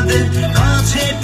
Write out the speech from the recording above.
আমাদের কাছে